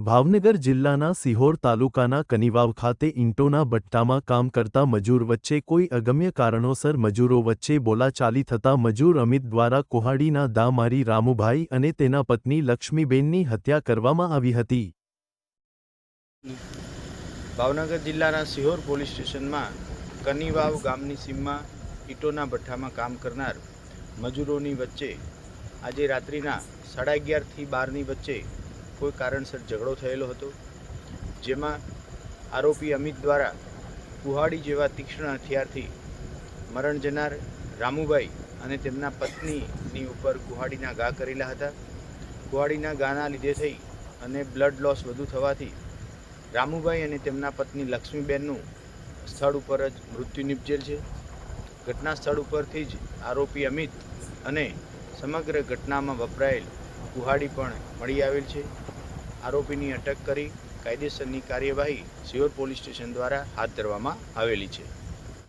ભાવનગર જિલ્લાના સિહોર તાલુકાના કનિવાવ ખાતે ઈંટોના ભટ્ટામાં કામ કરતા મજૂર વચ્ચે કોઈ અગમ્ય કારણોસર મજૂરો વચ્ચે બોલાચાલી થતા મજૂર અમિત દ્વારા કોહાડીના દા મારી રામુભાઈ અને તેના પત્ની લક્ષ્મીબેનની હત્યા કરવામાં આવી હતી. ભાવનગર જિલ્લાના સિહોર પોલીસ સ્ટેશનમાં કનિવાવ ગામની સીમમાં ઈંટોના ભઠ્ઠામાં કામ કરનાર મજૂરોની વચ્ચે આજે રાત્રિના સાડા અગિયારથી બારની વચ્ચે કોઈ કારણસર ઝઘડો થયેલો હતો, જેમાં આરોપી અમિત દ્વારા કુહાડી જેવા તીક્ષ્ણ હથિયારથી મરણ જનાર રામુભાઈ અને તેમના પત્નીની ઉપર કુહાડીના ઘા કરેલા હતા. કુહાડીના ગાના લીધે થઈ અને બ્લડ લોસ વધુ થવાથી રામુભાઈ અને તેમના પત્ની લક્ષ્મીબેનનું સ્થળ ઉપર જ મૃત્યુ નિપજેલ છે. ઘટના સ્થળ ઉપરથી જ આરોપી અમિત અને સમગ્ર ઘટનામાં વપરાયેલ કુહાડી પણ મળી આવેલ છે. આરોપીની અટક કરી કાયદેસરની કાર્યવાહી સિયોર પોલીસ સ્ટેશન દ્વારા હાથ ધરવામાં આવેલી છે.